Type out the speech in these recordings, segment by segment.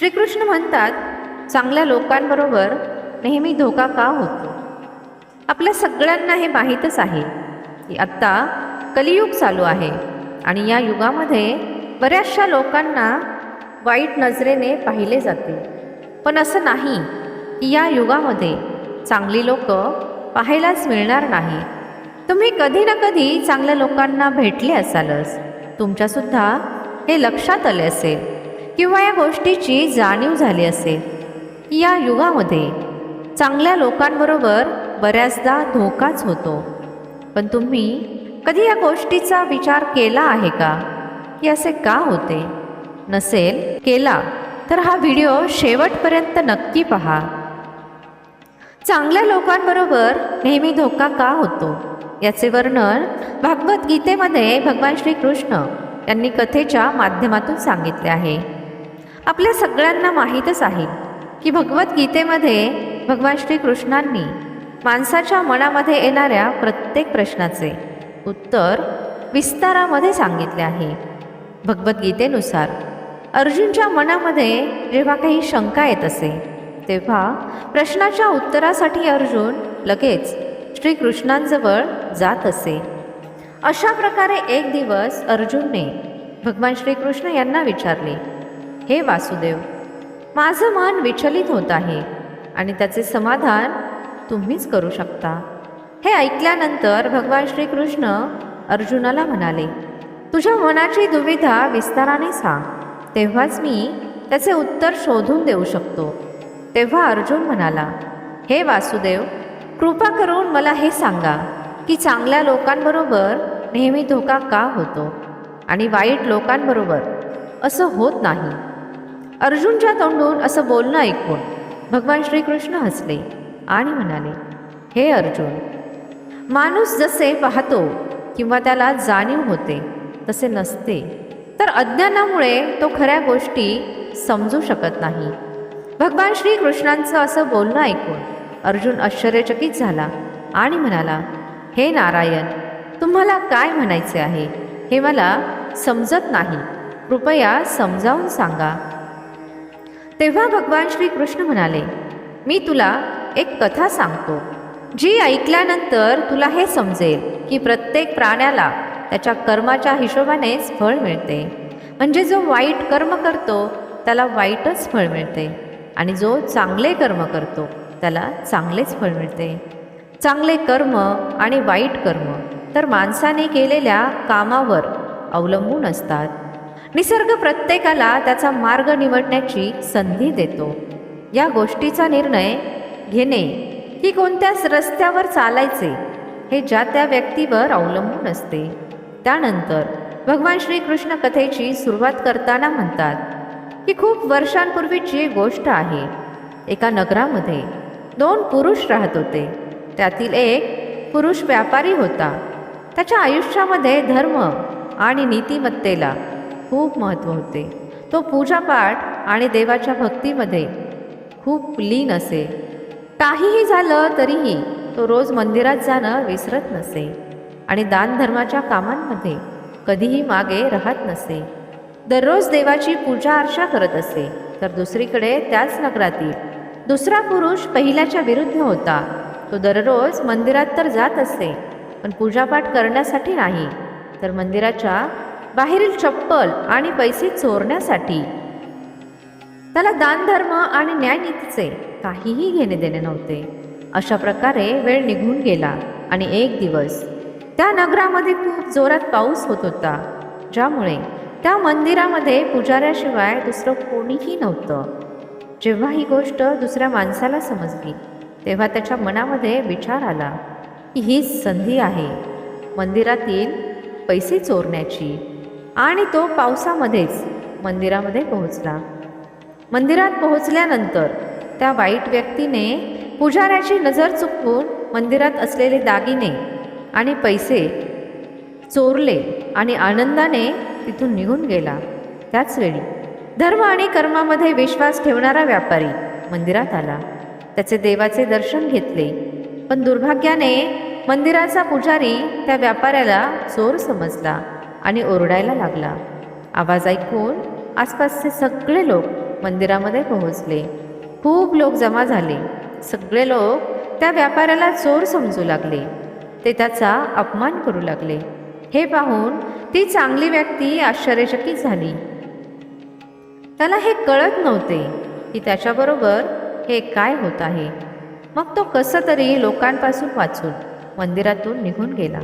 श्रीकृष्ण म्हणतात चांगल्या लोकांबरोबर नेहमी धोका का होतो? आपल्या सगळ्यांना हे माहीतच आहे की आत्ता कलियुग चालू आहे आणि या युगामध्ये बऱ्याचशा लोकांना वाईट नजरेने पाहिले जाते. पण असं नाही की या युगामध्ये चांगली लोक पाहायलाच मिळणार नाही. तुम्ही कधी ना कधी चांगल्या लोकांना भेटले असालच. तुमच्यासुद्धा हे लक्षात आले असेल. किंवा या गोष्टीची जाणीव झाली असेल. या युगामध्ये चांगल्या लोकांबरोबर बऱ्याचदा धोकाच होतो. पण तुम्ही कधी या गोष्टीचा विचार केला आहे का? की असे का होते? नसेल केला. तर हा व्हिडिओ शेवटपर्यंत नक्की पहा. चांगल्या लोकांबरोबर नेहमी धोका का होतो? याचे वर्णन भागवत गीतेमध्ये भगवान श्रीकृष्ण यांनी कथेच्या माध्यमातून सांगितले आहे. आपल्या सगळ्यांना माहीतच आहे की भगवद्गीतेमध्ये भगवान श्रीकृष्णांनी माणसाच्या मनामध्ये येणाऱ्या प्रत्येक प्रश्नाचे उत्तर विस्तारामध्ये सांगितले आहे. भगवद्गीतेनुसार अर्जुनच्या मनामध्ये जेव्हा काही शंका येत असे तेव्हा प्रश्नाच्या उत्तरासाठी अर्जुन लगेच श्रीकृष्णांजवळ जात असे. अशा प्रकारे एक दिवस अर्जुनने भगवान श्रीकृष्ण यांना विचारले हे वासुदेव माझं मन विचलित होत आहे आणि त्याचे समाधान तुम्हीच करू शकता. हे ऐकल्यानंतर भगवान श्रीकृष्ण अर्जुनाला म्हणाले तुझ्या मनाची दुविधा विस्ताराने सांग. तेव्हाच मी त्याचे उत्तर शोधून देऊ शकतो. तेव्हा अर्जुन म्हणाला हे वासुदेव कृपा करून मला हे सांगा की चांगल्या लोकांबरोबर नेहमी धोका का होतो? आणि वाईट लोकांबरोबर असं होत नाही. अर्जुनच्या तोंडून असं बोलणं ऐकून भगवान श्रीकृष्ण हसले आणि म्हणाले हे अर्जुन माणूस जसे पाहतो किंवा त्याला जाणीव होते तसे नसते. तर अज्ञानामुळे तो खऱ्या गोष्टी समजू शकत नाही. भगवान श्रीकृष्णांचं असं बोलणं ऐकून अर्जुन आश्चर्यचकित झाला आणि म्हणाला हे नारायण तुम्हाला काय म्हणायचे आहे? हे मला समजत नाही. कृपया समजावून सांगा. तेव्हा भगवान श्रीकृष्ण म्हणाले मी तुला एक कथा सांगतो. जी ऐकल्यानंतर तुला हे समजेल की प्रत्येक प्राण्याला त्याच्या कर्माच्या हिशोबानेच फळ मिळते. म्हणजे जो वाईट कर्म करतो त्याला वाईटच फळ मिळते. आणि जो चांगले कर्म करतो त्याला चांगलेच फळ मिळते. चांगले कर्म आणि वाईट कर्म तर माणसाने केलेल्या कामावर अवलंबून असतात. निसर्ग प्रत्येकाला त्याचा मार्ग निवडण्याची संधी देतो. या गोष्टीचा निर्णय घेणे की कोणत्याच रस्त्यावर चालायचे हे ज्या त्या व्यक्तीवर अवलंबून असते. त्यानंतर भगवान श्रीकृष्ण कथेची सुरुवात करताना म्हणतात की खूप वर्षांपूर्वीची एक गोष्ट आहे. एका नगरामध्ये दोन पुरुष राहत होते. त्यातील एक पुरुष व्यापारी होता. त्याच्या आयुष्यामध्ये धर्म आणि नीतिमत्तेला खूप महत्त्व होते. तो पूजापाठ आणि देवाच्या भक्तीमध्ये खूप लीन असे. काहीही झालं तरीही तो रोज मंदिरात जाणं विसरत नसे आणि दानधर्माच्या कामांमध्ये कधीही मागे राहत नसे. दररोज देवाची पूजा अर्चा करत असे. तर दुसरीकडे त्याच नगरातील दुसरा पुरुष पहिल्याच्या विरुद्ध होता. तो दररोज मंदिरात तर जात असे पण पूजापाठ करण्यासाठी नाही. तर मंदिराच्या बाहेरील चप्पल आणि पैसे चोरण्यासाठी. त्याला दानधर्म आणि न्यायनीतीचे काहीही घेणे देणे नव्हते. अशा प्रकारे वेळ निघून गेला आणि एक दिवस त्या नगरामध्ये खूप जोरात पाऊस होत होता ज्यामुळे त्या मंदिरामध्ये पुजाऱ्याशिवाय दुसरं कोणीही नव्हतं. जेव्हा ही गोष्ट दुसऱ्या माणसाला समजली तेव्हा त्याच्या मनामध्ये विचार आला की हीच संधी आहे. मंदिरातील पैसे चोरण्याची. आणि तो पावसामध्येच मंदिरामध्ये पोहोचला. मंदिरात पोहोचल्यानंतर त्या वाईट व्यक्तीने पुजाऱ्याची नजर चुकवून मंदिरात असलेले दागिने आणि पैसे चोरले आणि आनंदाने तिथून निघून गेला. त्याच वेळी धर्म आणि कर्मामध्ये विश्वास ठेवणारा व्यापारी मंदिरात आला. त्याचे देवाचे दर्शन घेतले. पण दुर्भाग्याने मंदिराचा पुजारी त्या व्यापाऱ्याला चोर समजला. आणि ओरडायला लागला. आवाज ऐकून आसपासचे सगळे लोक मंदिरामध्ये पोहोचले. खूप लोक जमा झाले. सगळे लोक त्या व्यापाऱ्याला चोर समजू लागले. ते त्याचा अपमान करू लागले. हे पाहून ती चांगली व्यक्ती आश्चर्यचकित झाली. त्याला हे कळत नव्हते की त्याच्याबरोबर हे काय होत आहे. मग तो कसं तरी लोकांपासून वाचून मंदिरातून निघून गेला.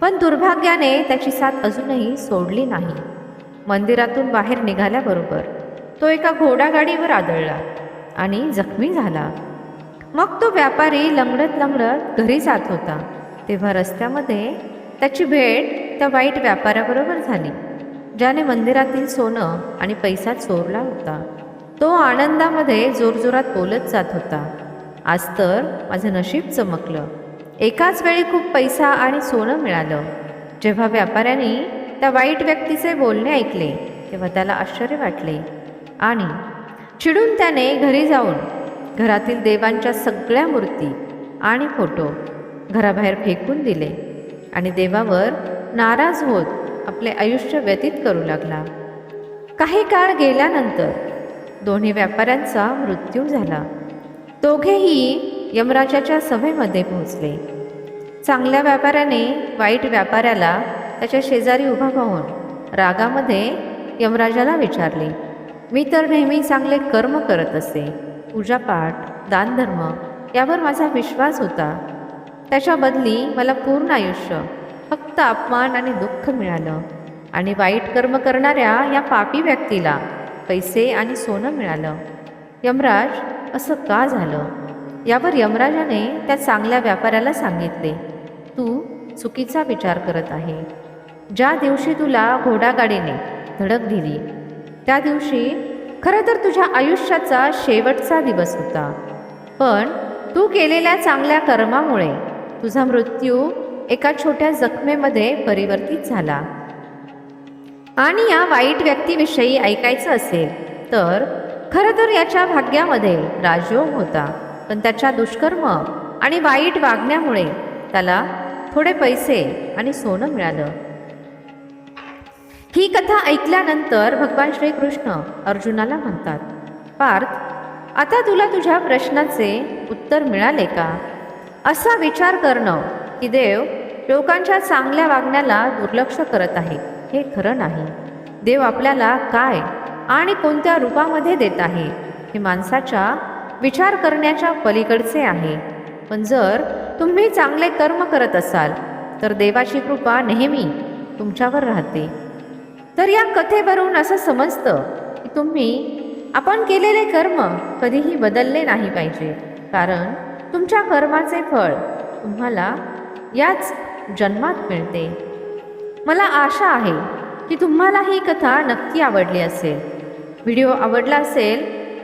पण दुर्भाग्याने त्याची साथ अजूनही सोडली नाही. मंदिरातून बाहेर निघाल्याबरोबर तो एका घोडागाडीवर आदळला आणि जखमी झाला. मग तो व्यापारी लंगडत लंगडत घरी जात होता. तेव्हा रस्त्यामध्ये त्याची भेट त्या वाईट व्यापाऱ्याबरोबर झाली ज्याने मंदिरातील सोनं आणि पैसा चोरला होता. तो आनंदामध्ये जोरजोरात बोलत जात होता आज तर माझं नशीब चमकलं. एकाच वेळी खूप पैसा आणि सोनं मिळालं. जेव्हा व्यापाऱ्याने त्या वाईट व्यक्तीचे बोलणे ऐकले तेव्हा त्याला आश्चर्य वाटले. आणि चिडून त्याने घरी जाऊन घरातील देवांच्या सगळ्या मूर्ती आणि फोटो घराबाहेर फेकून दिले आणि देवावर नाराज होत आपले आयुष्य व्यतीत करू लागला. काही काळ गेल्यानंतर दोन्ही व्यापाऱ्यांचा मृत्यू झाला. दोघेही यमराजाच्या सभेमध्ये पोहोचले. चांगल्या व्यापाऱ्याने वाईट व्यापाऱ्याला त्याच्या शेजारी उभा पाहून रागामध्ये यमराजाला विचारले मी तर नेहमी चांगले कर्म करत असे. पूजापाठ दानधर्म यावर माझा विश्वास होता. त्याच्या बदली मला पूर्ण आयुष्य फक्त अपमान आणि दुःख मिळालं. आणि वाईट कर्म करणाऱ्या या पापी व्यक्तीला पैसे आणि सोनं मिळालं. यमराज असं का झालं? यावर यमराजाने त्या चांगल्या व्यापाऱ्याला सांगितले तू चुकीचा विचार करत आहे. ज्या दिवशी तुला घोडागाडीने धडक दिली त्या दिवशी खरं तर तुझ्या आयुष्याचा शेवटचा दिवस होता. पण तू केलेल्या चांगल्या कर्मामुळे तुझा मृत्यू एका छोट्या जखमेमध्ये परिवर्तित झाला. आणि या वाईट व्यक्तीविषयी ऐकायचं असेल तर खरं तर याच्या भाग्यामध्ये राजयोग होता. पण त्याच्या दुष्कर्म आणि वाईट वागण्यामुळे त्याला थोडे पैसे आणि सोनं मिळालं. ही कथा ऐकल्यानंतर भगवान श्रीकृष्ण अर्जुनाला म्हणतात पार्थ आता तुला तुझ्या प्रश्नाचे उत्तर मिळाले का? असा विचार करणं की देव लोकांच्या चांगल्या वागण्याला दुर्लक्ष करत आहे हे खरं नाही. देव आपल्याला काय आणि कोणत्या रूपामध्ये देत आहे हे माणसाच्या विचार करण्याच्या पलीकडचे आहे. पण जर तुम्ही चांगले कर्म करत असाल तर देवाची कृपा नेहमी तुमच्यावर राहते. तर या कथेवरून असं समजतं की तुम्ही आपण केलेले कर्म कधीही बदलले नाही पाहिजे. कारण तुमच्या कर्माचे फळ तुम्हाला याच जन्मात मिळते. मला आशा आहे की तुम्हाला ही कथा नक्की आवडली असेल. व्हिडिओ आवडला असेल